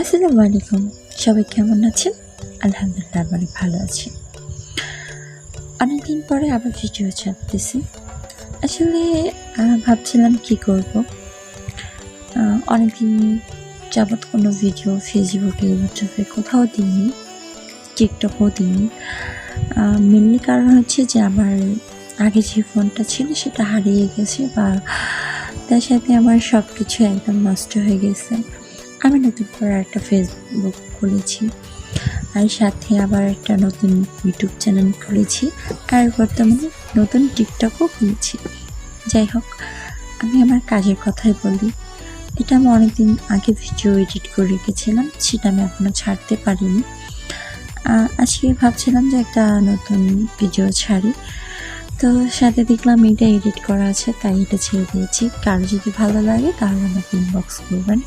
আসসালামু আলাইকুম। সবাই কেমন আছেন? আলহামদুলিল্লাহ অনেক ভালো আছি। অনেকদিন পরে আবার ভিডিও ছাড়তেছি। আসলে ভাবছিলাম কি করব। অনেকদিন যাবৎ কোনো ভিডিও ফেসবুকে ইউটিউবে কোথাও দিইনি টিকটকও দিইনি। মেনলি কারণ হচ্ছে যে আমার আগে যে ফোনটা ছিল সেটা হারিয়ে গেছে বা তার সাথে আমার সব কিছু একদম নষ্ট হয়ে গেছে। আমি নতুন করে একটা ফেসবুক খুলেছি। আর সাথে আবার একটা নতুন ইউটিউব চ্যানেল খুলেছি। আর বর্তমানে নতুন টিকটকও খুলেছি। যাই হোক, আমি আমার কাজের কথাই বলি। এটা আমি অনেকদিন আগে ভিডিও এডিট করে রেখেছিলাম, সেটা আমি এখনও ছাড়তে পারিনি। আজকে ভাবছিলাম যে একটা নতুন ভিডিও ছাড়ি। তো সাথে দেখলাম এটা এডিট করা আছে, তাই এটা ছেড়ে দিয়েছি। কারও যদি ভালো লাগে তাহলে আমাকে ইনবক্স করবেন।